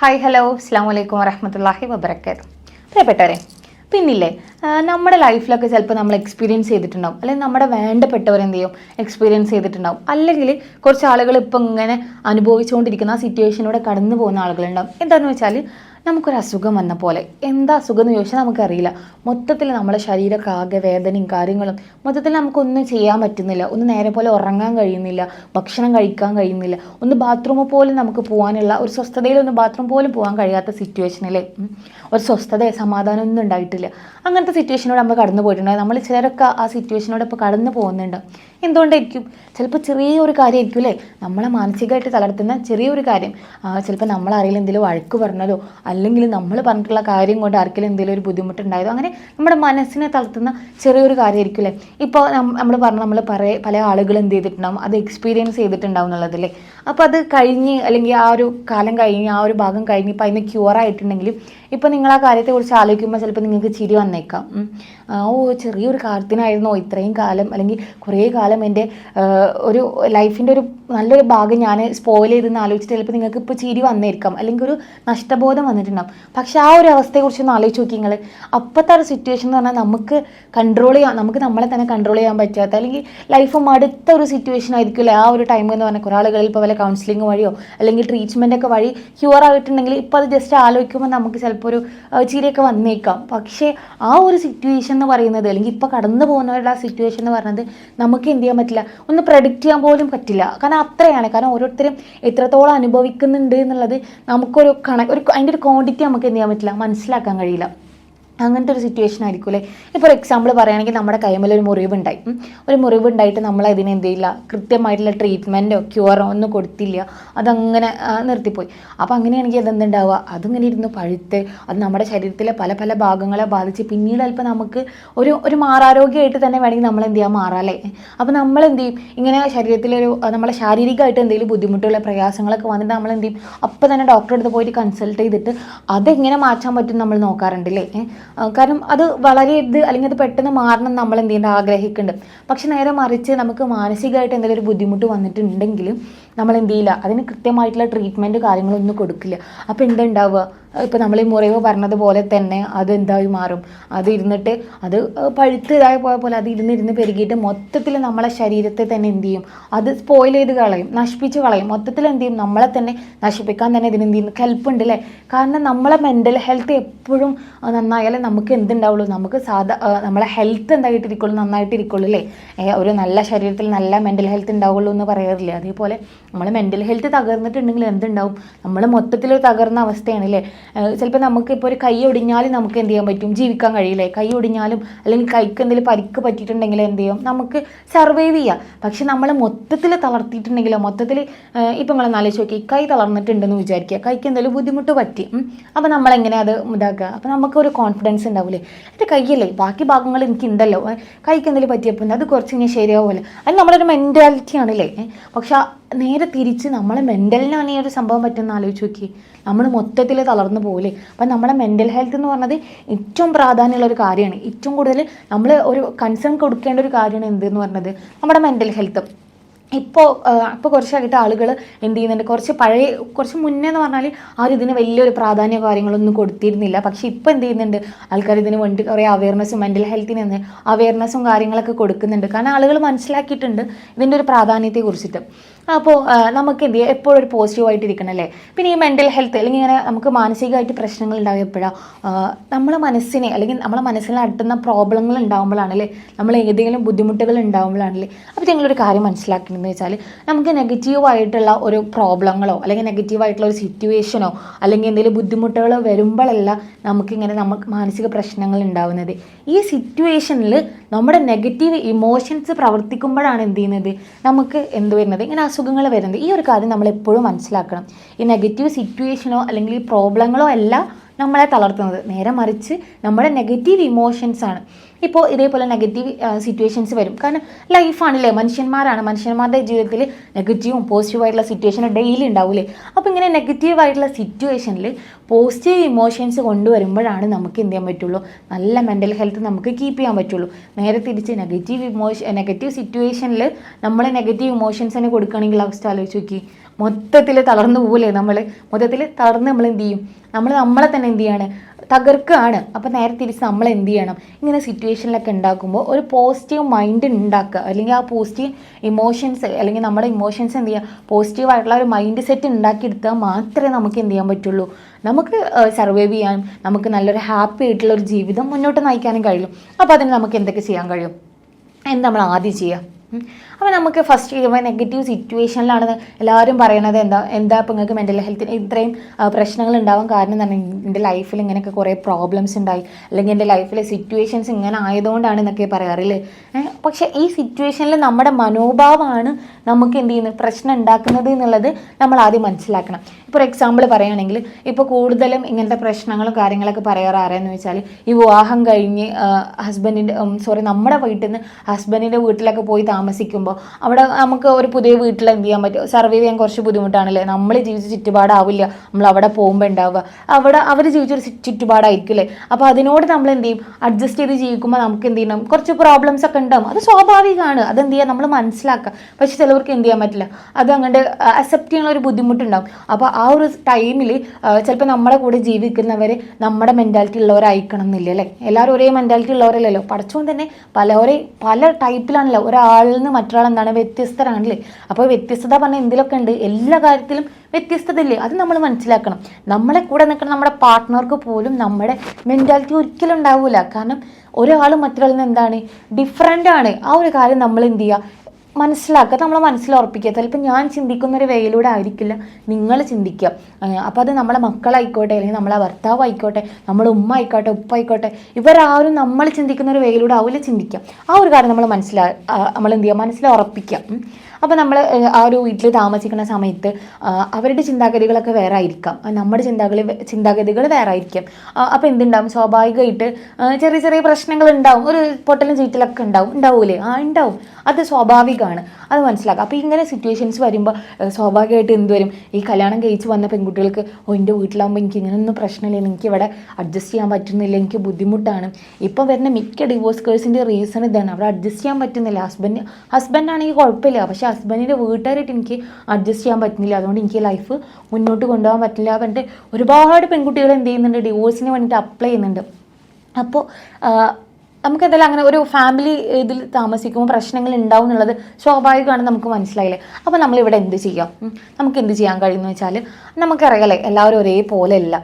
Hi hello അസ്സാം വലൈക്കും വറഹമത്തല്ലാഹി വബർക്കാത്ത് പ്രിയപ്പെട്ടവരെ പിന്നില്ലേ നമ്മുടെ ലൈഫിലൊക്കെ ചിലപ്പോൾ നമ്മൾ എക്സ്പീരിയൻസ് ചെയ്തിട്ടുണ്ടാവും. അല്ലെങ്കിൽ നമ്മുടെ വേണ്ടപ്പെട്ടവർ എന്ത് ചെയ്യും? എക്സ്പീരിയൻസ് ചെയ്തിട്ടുണ്ടാവും. അല്ലെങ്കിൽ കുറച്ച് ആളുകൾ ഇപ്പം ഇങ്ങനെ അനുഭവിച്ചുകൊണ്ടിരിക്കുന്ന ആ സിറ്റുവേഷനിലൂടെ കടന്നു പോകുന്ന ആളുകളുണ്ടാവും. എന്താണെന്ന് വെച്ചാൽ നമുക്കൊരു അസുഖം വന്ന പോലെ. എന്താ അസുഖം എന്ന് ചോദിച്ചാൽ നമുക്കറിയില്ല. മൊത്തത്തിൽ നമ്മുടെ ശരീരമൊക്കെ ആകെ വേദനയും കാര്യങ്ങളും മൊത്തത്തിൽ നമുക്കൊന്നും ചെയ്യാൻ പറ്റുന്നില്ല. ഒന്ന് നേരെ പോലെ ഉറങ്ങാൻ കഴിയുന്നില്ല ഭക്ഷണം കഴിക്കാൻ കഴിയുന്നില്ല. ഒന്ന് ബാത്റൂമിൽ പോലും നമുക്ക് പോകാനുള്ള ഒരു സ്വസ്ഥതയിൽ ഒന്ന് ബാത്റൂം പോലും പോകാൻ കഴിയാത്ത സിറ്റുവേഷനിലെ ഒരു സ്വസ്ഥത സമാധാനം ഒന്നും ഉണ്ടായിട്ടില്ല. അങ്ങനത്തെ സിറ്റുവേഷനോട് നമ്മൾ കടന്നു പോയിട്ടുണ്ടായി നമ്മൾ ചിലരൊക്കെ ആ സിറ്റുവേഷനോട് ഇപ്പോൾ കടന്നു പോകുന്നുണ്ട്. എന്തുകൊണ്ടായിരിക്കും? ചിലപ്പോൾ ചെറിയൊരു കാര്യമായിരിക്കും അല്ലേ? നമ്മളെ മാനസികമായിട്ട് തളർത്തുന്ന ചെറിയൊരു കാര്യം. ചിലപ്പോൾ നമ്മളറിയില്ല എന്തെങ്കിലും വഴക്ക് പറഞ്ഞതോ അല്ലെങ്കിൽ നമ്മൾ പറഞ്ഞിട്ടുള്ള കാര്യം കൊണ്ട് ആർക്കെങ്കിലും എന്തെങ്കിലും ഒരു ബുദ്ധിമുട്ടുണ്ടായതോ അങ്ങനെ നമ്മുടെ മനസ്സിനെ തളർത്തുന്ന ചെറിയൊരു കാര്യമായിരിക്കും അല്ലേ ഇപ്പോൾ നമ്മൾ പറഞ്ഞ നമ്മൾ പറയ പല ആളുകൾ എന്ത് ചെയ്തിട്ടുണ്ടാവും? അത് എക്സ്പീരിയൻസ് ചെയ്തിട്ടുണ്ടാവും എന്നുള്ളതല്ലേ? അപ്പോൾ അത് കഴിഞ്ഞ് അല്ലെങ്കിൽ ആ ഒരു കാലം കഴിഞ്ഞ് ആ ഒരു ഭാഗം കഴിഞ്ഞ് ഇപ്പം അതിന് ക്യൂർ ആയിട്ടുണ്ടെങ്കിലും ഇപ്പോൾ നിങ്ങൾ ആ കാര്യത്തെക്കുറിച്ച് ആലോചിക്കുമ്പോൾ ചിലപ്പോൾ നിങ്ങൾക്ക് ചിരി വന്നേക്കാം. ഓ ചെറിയൊരു കാര്യത്തിനായിരുന്നോ ഇത്രയും കാലം അല്ലെങ്കിൽ കുറേ കാലം എന്റെ ഒരു ലൈഫിന്റെ ഒരു നല്ലൊരു ഭാഗം ഞാൻ സ്പോയിൽ ചെയ്തെന്ന് ആലോചിച്ചിട്ട് ചിലപ്പോൾ നിങ്ങൾക്ക് ഇപ്പോൾ ചിരി വന്നേക്കാം അല്ലെങ്കിൽ ഒരു നഷ്ടബോധം വന്നിട്ടുണ്ടാകും പക്ഷേ ആ ഒരു അവസ്ഥയെക്കുറിച്ച് ഒന്ന് ആലോചിച്ച് നോക്കി നിങ്ങൾ അപ്പോഴത്തെ ഒരു സിറ്റുവേഷൻ എന്ന് പറഞ്ഞാൽ നമുക്ക് കൺട്രോൾ ചെയ്യാൻ നമുക്ക് നമ്മളെ തന്നെ കൺട്രോൾ ചെയ്യാൻ പറ്റാത്ത അല്ലെങ്കിൽ ലൈഫ് മടുത്ത ഒരു സിറ്റുവേഷൻ ആയിരിക്കില്ല ആ ഒരു ടൈം എന്ന് പറഞ്ഞാൽ കുറേ ആളുകളിൽ ഇപ്പോൾ വല്ല കൗൺസിലിംഗ് വഴിയോ അല്ലെങ്കിൽ ട്രീറ്റ്മെന്റ് ഒക്കെ വഴി ക്യൂർ ആയിട്ടുണ്ടെങ്കിൽ ഇപ്പോൾ അത് ജസ്റ്റ് ആലോചിക്കുമ്പോൾ നമുക്ക് ചിലപ്പോൾ ഒരു ചിരിയൊക്കെ വന്നേക്കാം. പക്ഷേ ആ ഒരു സിറ്റുവേഷൻ എന്ന് പറയുന്നത് അല്ലെങ്കിൽ ഇപ്പോൾ കടന്നു പോകുന്നവരുടെ ആ സിറ്റുവേഷൻ എന്ന് പറയുന്നത് നമുക്ക് എന്ത് ചെയ്യാൻ പറ്റില്ല. ഒന്ന് പ്രഡിക്റ്റ് ചെയ്യാൻ പോലും പറ്റില്ല. കാരണം അത്രയാണ്. കാരണം ഓരോരുത്തരും എത്രത്തോളം അനുഭവിക്കുന്നുണ്ട് എന്നുള്ളത് നമുക്കൊരു കണ ഒരു അതിന്റെ ഒരു ക്വാണ്ടിറ്റി നമുക്ക് എന്ത് ചെയ്യാൻ പറ്റില്ല. മനസ്സിലാക്കാൻ കഴിയില്ല. അങ്ങനത്തെ ഒരു സിറ്റുവേഷൻ ആയിരിക്കും അല്ലേ? ഇപ്പോൾ എക്സാമ്പിൾ പറയുകയാണെങ്കിൽ നമ്മുടെ കൈമേൽ ഒരു മുറിവുണ്ടായി. ഒരു മുറിവുണ്ടായിട്ട് നമ്മൾ അതിനെ എന്ത് ചെയ്യില്ല? കൃത്യമായിട്ടുള്ള ട്രീറ്റ്മെന്റോ ക്യൂറോ ഒന്നും കൊടുത്തില്ല. അതങ്ങനെ നിർത്തിപ്പോയി. അപ്പോൾ അങ്ങനെയാണെങ്കിൽ അതെന്തുണ്ടാവുക? അതിങ്ങനെ ഇരുന്ന് പഴുത്ത് അത് നമ്മുടെ ശരീരത്തിലെ പല പല ഭാഗങ്ങളെ ബാധിച്ച് പിന്നീട് അല്പം നമുക്ക് ഒരു ഒരു മാറാരോഗ്യമായിട്ട് തന്നെ വേണമെങ്കിൽ നമ്മൾ എന്ത് ചെയ്യാൻ മാറാല്ലേ അപ്പോൾ നമ്മൾ എന്ത് ചെയ്യും? ഇങ്ങനെ ശരീരത്തിലൊരു നമ്മളെ ശാരീരികമായിട്ട് എന്തെങ്കിലും ബുദ്ധിമുട്ടുള്ള പ്രയാസങ്ങളൊക്കെ വന്നിട്ട് നമ്മൾ എന്ത് ചെയ്യും? അപ്പോൾ തന്നെ ഡോക്ടറെ അടുത്ത് പോയിട്ട് കൺസൾട്ട് ചെയ്തിട്ട് അതെങ്ങനെ മാറ്റാൻ പറ്റും നമ്മൾ നോക്കാറുണ്ടല്ലേ കാരണം അത് വളരെ ഇത് അല്ലെങ്കിൽ അത് പെട്ടെന്ന് മാറണം നമ്മൾ എന്ത് ചെയ്യേണ്ട ആഗ്രഹിക്കുന്നുണ്ട്. പക്ഷെ നേരെ മറിച്ച് നമുക്ക് മാനസികമായിട്ട് എന്തെങ്കിലും ഒരു ബുദ്ധിമുട്ട് വന്നിട്ടുണ്ടെങ്കിലും നമ്മൾ എന്ത് ചെയ്യില്ല. അതിന് കൃത്യമായിട്ടുള്ള ട്രീറ്റ്മെന്റ് കാര്യങ്ങളൊന്നും കൊടുക്കില്ല. അപ്പോൾ എന്താ ഉണ്ടാവുക? ഇപ്പോൾ നമ്മൾ ഈ മുറിവ് പറഞ്ഞതുപോലെ തന്നെ അത് എന്തായി മാറും? അത് ഇരുന്നിട്ട് അത് പഴുത്ത് ഇതായി പോയ പോലെ അത് ഇരുന്നിരുന്ന് പെരുകിയിട്ട് മൊത്തത്തിൽ നമ്മളെ ശരീരത്തെ തന്നെ എന്ത് ചെയ്യും? അത് സ്പോയിൽ ചെയ്ത് കളയും നശിപ്പിച്ച് കളയും. മൊത്തത്തിൽ എന്ത് ചെയ്യും? നമ്മളെ തന്നെ നശിപ്പിക്കാൻ തന്നെ ഇതിന് എന്ത് ചെയ്യുന്നു ഹെൽപ്പുണ്ട് അല്ലേ കാരണം നമ്മളെ മെന്റൽ ഹെൽത്ത് എപ്പോഴും നന്നായാലേ നമുക്ക് എന്തുണ്ടാവുള്ളൂ? നമുക്ക് സാധാ നമ്മളെ ഹെൽത്ത് എന്തായിട്ടിരിക്കുള്ളൂ? നന്നായിട്ടിരിക്കുള്ളൂ അല്ലേ ഒരു നല്ല ശരീരത്തിൽ നല്ല മെന്റൽ ഹെൽത്ത് ഉണ്ടാവുള്ളൂ എന്ന് പറയാറില്ലേ? അതേപോലെ നമ്മൾ മെന്റൽ ഹെൽത്ത് തകർന്നിട്ടുണ്ടെങ്കിൽ എന്തുണ്ടാവും? നമ്മൾ മൊത്തത്തിൽ തകർന്ന അവസ്ഥയാണ് അല്ലേ ചിലപ്പോൾ നമുക്കിപ്പോൾ ഒരു കൈ ഒടിഞ്ഞാലും നമുക്ക് എന്ത് ചെയ്യാൻ പറ്റും? ജീവിക്കാൻ കഴിയില്ലേ? കൈ ഒടിഞ്ഞാലും അല്ലെങ്കിൽ കൈക്ക് എന്തെങ്കിലും പരിക്ക് പറ്റിയിട്ടുണ്ടെങ്കിൽ എന്ത് ചെയ്യും? നമുക്ക് സർവൈവ് ചെയ്യാം. പക്ഷെ നമ്മൾ മൊത്തത്തിൽ തളർത്തിയിട്ടുണ്ടെങ്കിലോ മൊത്തത്തിൽ ഇപ്പം നിങ്ങൾ ആലോചിച്ച് ചോക്കി കൈ തളർന്നിട്ടുണ്ടെന്ന് വിചാരിക്കുക. കൈക്ക് എന്തെങ്കിലും ബുദ്ധിമുട്ട് പറ്റി അപ്പോൾ നമ്മളെങ്ങനെ അത് ഇതാക്കുക? അപ്പോൾ നമുക്കൊരു കോൺഫിഡൻസ് ഉണ്ടാവില്ലേ എന്റെ കൈയല്ലേ ബാക്കി ഭാഗങ്ങൾ എനിക്കുണ്ടല്ലോ കൈക്ക് എന്തെങ്കിലും പറ്റിയപ്പോൾ അത് കുറച്ച് കഴിഞ്ഞാൽ ശരിയാവുമല്ലോ. അത് നമ്മുടെ ഒരു മെന്റാലിറ്റി ആണല്ലേ പക്ഷേ നേരെ തിരിച്ച് നമ്മളെ മെന്റലിനാണ് ഈ ഒരു സംഭവം പറ്റുമെന്ന് ആലോചിച്ച് നോക്കി നമ്മൾ മൊത്തത്തിൽ തളർന്നു പോകില്ലേ അപ്പം നമ്മുടെ മെന്റൽ ഹെൽത്ത് എന്ന് പറഞ്ഞത് ഏറ്റവും പ്രാധാന്യമുള്ള ഒരു കാര്യമാണ്. ഏറ്റവും കൂടുതൽ നമ്മൾ ഒരു കൺസേൺ കൊടുക്കേണ്ട ഒരു കാര്യമാണ് എന്തെന്ന് പറഞ്ഞത്? നമ്മുടെ മെന്റൽ ഹെൽത്ത് ഇപ്പോൾ ഇപ്പോൾ കുറച്ചായിട്ട് ആളുകൾ എന്ത് ചെയ്യുന്നുണ്ട്? കുറച്ച് പഴയ കുറച്ച് മുന്നേ എന്ന് പറഞ്ഞാൽ ആരും ഇതിന് വലിയൊരു പ്രാധാന്യ കാര്യങ്ങളൊന്നും കൊടുത്തിരുന്നില്ല. പക്ഷേ ഇപ്പോൾ എന്ത് ചെയ്യുന്നുണ്ട്? ആൾക്കാർ ഇതിന് വേണ്ടി കുറേ അവയർനെസ്സും മെന്റൽ ഹെൽത്തിന് തന്നെ അവയർനെസ്സും കാര്യങ്ങളൊക്കെ കൊടുക്കുന്നുണ്ട്. കാരണം ആളുകൾ മനസ്സിലാക്കിയിട്ടുണ്ട് ഇതിന്റെ ഒരു പ്രാധാന്യത്തെ കുറിച്ചിട്ട് അപ്പോൾ നമുക്ക് എന്ത് ചെയ്യാം എപ്പോഴും ഒരു പോസിറ്റീവായിട്ട് ഇരിക്കണം അല്ലേ പിന്നെ ഈ മെന്റൽ ഹെൽത്ത് അല്ലെങ്കിൽ ഇങ്ങനെ നമുക്ക് മാനസികമായിട്ട് പ്രശ്നങ്ങൾ ഉണ്ടാവുക എപ്പോഴാണ് നമ്മളെ മനസ്സിനെ അല്ലെങ്കിൽ നമ്മളെ മനസ്സിനെ അട്ടുന്ന പ്രോബ്ലങ്ങൾ ഉണ്ടാകുമ്പോഴാണല്ലേ നമ്മൾ ഏതെങ്കിലും ബുദ്ധിമുട്ടുകൾ ഉണ്ടാകുമ്പോഴാണല്ലേ അപ്പോൾ നിങ്ങളൊരു കാര്യം മനസ്സിലാക്കണമെന്ന് വെച്ചാൽ നമുക്ക് നെഗറ്റീവായിട്ടുള്ള ഒരു പ്രോബ്ലങ്ങളോ അല്ലെങ്കിൽ നെഗറ്റീവായിട്ടുള്ള ഒരു സിറ്റുവേഷനോ അല്ലെങ്കിൽ എന്തെങ്കിലും ബുദ്ധിമുട്ടുകളോ വരുമ്പോഴല്ല നമുക്കിങ്ങനെ നമുക്ക് മാനസിക പ്രശ്നങ്ങൾ ഉണ്ടാവുന്നത്. ഈ സിറ്റുവേഷനിൽ നമ്മുടെ നെഗറ്റീവ് ഇമോഷൻസ് പ്രവർത്തിക്കുമ്പോഴാണ് എന്ത് ചെയ്യുന്നത്? നമുക്ക് എന്ത് വരുന്നത്? ഇങ്ങനെ അസുഖങ്ങൾ വരുന്നത്. ഈ ഒരു കാര്യം നമ്മൾ എപ്പോഴും മനസ്സിലാക്കണം. ഈ നെഗറ്റീവ് സിറ്റുവേഷനോ അല്ലെങ്കിൽ ഈ പ്രോബ്ലങ്ങളോ അല്ല നമ്മളെ തളർത്തുന്നത്. നേരെ മറിച്ച് നമ്മുടെ നെഗറ്റീവ് ഇമോഷൻസ് ആണ്. ഇപ്പോൾ ഇതേപോലെ നെഗറ്റീവ് സിറ്റുവേഷൻസ് വരും. കാരണം ലൈഫാണല്ലേ മനുഷ്യന്മാരാണ്. മനുഷ്യന്മാരുടെ ജീവിതത്തിൽ നെഗറ്റീവും പോസിറ്റീവായിട്ടുള്ള സിറ്റുവേഷൻ ഡെയിലി ഉണ്ടാവില്ലേ അപ്പോൾ ഇങ്ങനെ നെഗറ്റീവായിട്ടുള്ള സിറ്റുവേഷനിൽ പോസിറ്റീവ് ഇമോഷൻസ് കൊണ്ടുവരുമ്പോഴാണ് നമുക്ക് എന്ത് ചെയ്യാൻ പറ്റുള്ളൂ? നല്ല മെന്റൽ ഹെൽത്ത് നമുക്ക് കീപ്പ് ചെയ്യാൻ പറ്റുള്ളൂ. നേരെ തിരിച്ച് നെഗറ്റീവ് ഇമോഷൻ നെഗറ്റീവ് സിറ്റുവേഷനിൽ നമ്മൾ നെഗറ്റീവ് ഇമോഷൻസിന് കൊടുക്കുകയാണെങ്കിൽ അവസ്ഥ ആലോചിച്ച് നോക്കി. മൊത്തത്തിൽ തളർന്നു പോകില്ലേ നമ്മൾ മൊത്തത്തിൽ തളർന്ന് നമ്മൾ എന്ത് ചെയ്യും? നമ്മൾ നമ്മളെ തന്നെ എന്ത് ചെയ്യാണ്? തകർക്കുകയാണ് അപ്പോൾ നേരെ തിരിച്ച് നമ്മൾ എന്ത് ചെയ്യണം? ഇങ്ങനെ സിറ്റുവേഷനിലൊക്കെ ഉണ്ടാക്കുമ്പോൾ ഒരു പോസിറ്റീവ് മൈൻഡ് ഉണ്ടാക്കുക. അല്ലെങ്കിൽ ആ പോസിറ്റീവ് ഇമോഷൻസ് അല്ലെങ്കിൽ നമ്മുടെ ഇമോഷൻസ് എന്ത് ചെയ്യുക പോസിറ്റീവ് ആയിട്ടുള്ള ഒരു മൈൻഡ് സെറ്റ് ഉണ്ടാക്കിയെടുത്താൽ മാത്രമേ നമുക്ക് എന്ത് ചെയ്യാൻ പറ്റുള്ളൂ. നമുക്ക് സർവൈവ് ചെയ്യാൻ നമുക്ക് നല്ലൊരു ഹാപ്പി ആയിട്ടുള്ള ഒരു ജീവിതം മുന്നോട്ട് നയിക്കാനും കഴിയും. അപ്പോൾ അതിന് നമുക്ക് എന്തൊക്കെ ചെയ്യാൻ കഴിയും? എന്ത് നമ്മൾ ആദ്യം ചെയ്യുക. അപ്പോൾ നമുക്ക് ഫസ്റ്റ് ചെയ്യുമ്പോൾ നെഗറ്റീവ് സിറ്റുവേഷനിലാണ് എല്ലാവരും പറയണത് എന്താ എന്താ ഇപ്പോൾ നിങ്ങൾക്ക് മെന്റൽ ഹെൽത്തിന് ഇത്രയും പ്രശ്നങ്ങൾ ഉണ്ടാവാൻ കാരണം എന്ന് പറഞ്ഞാൽ എന്റെ ലൈഫിൽ ഇങ്ങനെയൊക്കെ കുറേ പ്രോബ്ലംസ് ഉണ്ടായി. അല്ലെങ്കിൽ എന്റെ ലൈഫിലെ സിറ്റുവേഷൻസ് ഇങ്ങനെ ആയതുകൊണ്ടാണ് എന്നൊക്കെ പറയാറില്ലേ? പക്ഷേ ഈ സിറ്റുവേഷനിൽ നമ്മുടെ മനോഭാവമാണ് നമുക്ക് എന്ത് ചെയ്യുന്നത്? പ്രശ്നം ഉണ്ടാക്കുന്നത് എന്നുള്ളത് നമ്മൾ ആദ്യം മനസ്സിലാക്കണം. ഇപ്പോൾ എക്സാമ്പിൾ പറയുകയാണെങ്കിൽ ഇപ്പോൾ കൂടുതലും ഇങ്ങനത്തെ പ്രശ്നങ്ങളും കാര്യങ്ങളൊക്കെ പറയാറാരെന്ന് വെച്ചാൽ ഈ വിവാഹം കഴിഞ്ഞ് ഹസ്ബൻഡിന്റെ സോറി നമ്മുടെ വീട്ടിൽ നിന്ന് ഹസ്ബൻഡിന്റെ വീട്ടിലൊക്കെ പോയി താമസിക്കുമ്പോൾ അവിടെ നമുക്ക് ഒരു പുതിയ വീട്ടിൽ എന്ത് ചെയ്യാൻ പറ്റും? സർവൈവ് ചെയ്യാൻ കുറച്ച് ബുദ്ധിമുട്ടാണല്ലേ? നമ്മൾ ജീവിച്ച ചുറ്റുപാടാവില്ല. നമ്മൾ അവിടെ പോകുമ്പോൾ ഉണ്ടാവുക. അവിടെ അവർ ജീവിച്ചൊരു ചുറ്റുപാടായിരിക്കും അല്ലേ അപ്പോൾ അതിനോട് നമ്മൾ എന്ത് ചെയ്യും? അഡ്ജസ്റ്റ് ചെയ്ത് ജീവിക്കുമ്പോൾ നമുക്ക് എന്ത് ചെയ്യണം? കുറച്ച് പ്രോബ്ലംസ് ഒക്കെ ഉണ്ടാവും. അത് സ്വാഭാവികമാണ്. അതെന്ത് ചെയ്യുക നമ്മൾ മനസ്സിലാക്കുക. പക്ഷെ ചിലവർക്ക് എന്ത് ചെയ്യാൻ പറ്റില്ല. അത് അങ്ങോട്ട് അക്സെപ്റ്റ് ചെയ്യാനുള്ള ഒരു ബുദ്ധിമുട്ടുണ്ടാവും. അപ്പോൾ ആ ഒരു ടൈമിൽ ചിലപ്പോൾ നമ്മുടെ കൂടെ ജീവിക്കുന്നവർ നമ്മുടെ മെന്റാലിറ്റി ഉള്ളവരായിരിക്കണം എന്നില്ല അല്ലേ? എല്ലാവരും ഒരേ മെന്റാലിറ്റി ഉള്ളവരല്ലല്ലോ? പഠിച്ചുകൊണ്ട് തന്നെ പലവരെ പല ടൈപ്പിലാണല്ലോ ഒരാളിൽ നിന്ന് മറ്റൊരാൾ എന്താണ് വ്യത്യസ്തരാണല്ലേ? അപ്പോൾ വ്യത്യസ്തത പറഞ്ഞാൽ എന്തിലൊക്കെ ഉണ്ട്? എല്ലാ കാര്യത്തിലും വ്യത്യസ്തത ഇല്ലേ അത് നമ്മൾ മനസ്സിലാക്കണം. നമ്മളെ കൂടെ നിൽക്കുന്ന നമ്മുടെ പാർട്ട്ണർക്ക് പോലും നമ്മുടെ മെന്റാലിറ്റി ഒരിക്കലും ഉണ്ടാവില്ല കാരണം ഒരാൾ മറ്റൊരാളിൽ നിന്ന് എന്താണ്? ഡിഫറെന്റ് ആണ്. ആ ഒരു കാര്യം നമ്മൾ എന്ത് ചെയ്യുക? മനസ്സിലാക്കുക. നമ്മളെ മനസ്സിൽ ഉറപ്പിക്കുക. ചിലപ്പോൾ ഞാൻ ചിന്തിക്കുന്ന ഒരു വേയിലൂടെ ആയിരിക്കില്ല. നിങ്ങൾ ചിന്തിക്കുക. അപ്പോൾ അത് നമ്മളെ മക്കളായിക്കോട്ടെ അല്ലെങ്കിൽ നമ്മളെ ഭർത്താവ് ആയിക്കോട്ടെ നമ്മളെ ഉമ്മ ആയിക്കോട്ടെ ഉപ്പ ആയിക്കോട്ടെ ഇവരാരും നമ്മൾ ചിന്തിക്കുന്ന ഒരു വേയിലൂടെ ആവില്ല ചിന്തിക്കുക. ആ ഒരു കാര്യം നമ്മൾ മനസ്സിലാ നമ്മൾ എന്ത് ചെയ്യുക? മനസ്സിൽ ഉറപ്പിക്കുക. അപ്പോൾ നമ്മൾ ആ ഒരു വീട്ടിൽ താമസിക്കുന്ന സമയത്ത് അവരുടെ ചിന്താഗതികളൊക്കെ വേറെ ആയിരിക്കാം നമ്മുടെ ചിന്താഗതി ചിന്താഗതികൾ വേറെ ആയിരിക്കാം അപ്പോൾ എന്തുണ്ടാവും? സ്വാഭാവികമായിട്ട് ചെറിയ ചെറിയ പ്രശ്നങ്ങൾ ഉണ്ടാവും ഒരു പൊട്ടലും ചീറ്റലൊക്കെ ഉണ്ടാവും. ഉണ്ടാവൂലേ? ആ ഉണ്ടാവും. അത് സ്വാഭാവികമാണ്. അത് മനസ്സിലാക്കുക അപ്പോൾ ഇങ്ങനെ സിറ്റുവേഷൻസ് വരുമ്പോൾ സ്വാഭാവികമായിട്ട് എന്തുവരും ഈ കല്യാണം കഴിച്ച് വന്ന പെൺകുട്ടികൾക്ക് ഓ എന്റെ വീട്ടിലാകുമ്പോൾ എനിക്ക് ഇങ്ങനെയൊന്നും പ്രശ്നമില്ല. എനിക്ക് ഇവിടെ അഡ്ജസ്റ്റ് ചെയ്യാൻ പറ്റുന്നില്ല. എനിക്ക് ബുദ്ധിമുട്ടാണ്. ഇപ്പോൾ വരുന്ന മിക്ക ഡിവോഴ്സ് കേഴ്സിന്റെ റീസൺ ഇതാണ്. അവിടെ അഡ്ജസ്റ്റ് ചെയ്യാൻ പറ്റുന്നില്ല. ഹസ്ബൻഡ് ഹസ്ബൻഡാണെങ്കിൽ കുഴപ്പമില്ല. പക്ഷേ ഹസ്ബൻഡിന്റെ വീട്ടുകാരായിട്ട് എനിക്ക് അഡ്ജസ്റ്റ് ചെയ്യാൻ പറ്റുന്നില്ല. അതുകൊണ്ട് എനിക്ക് ലൈഫ് മുന്നോട്ട് കൊണ്ടുപോകാൻ പറ്റില്ല പറഞ്ഞിട്ട് ഒരുപാട് പെൺകുട്ടികൾ എന്ത് ചെയ്യുന്നുണ്ട് ഡിവോഴ്സിന് വേണ്ടിയിട്ട് അപ്ലൈ ചെയ്യുന്നുണ്ട്. അപ്പോൾ നമുക്ക് എന്തായാലും അങ്ങനെ ഒരു ഫാമിലി ഇതിൽ താമസിക്കുമ്പോൾ പ്രശ്നങ്ങൾ ഉണ്ടാവും എന്നുള്ളത് സ്വാഭാവികമാണ് നമുക്ക് മനസ്സിലായില്ലേ? അപ്പോൾ നമ്മളിവിടെ എന്ത് ചെയ്യാം? നമുക്ക് എന്ത് ചെയ്യാൻ കഴിയുമെന്ന് വെച്ചാൽ നമുക്കറിയാലേ എല്ലാവരും ഒരേപോലെ അല്ല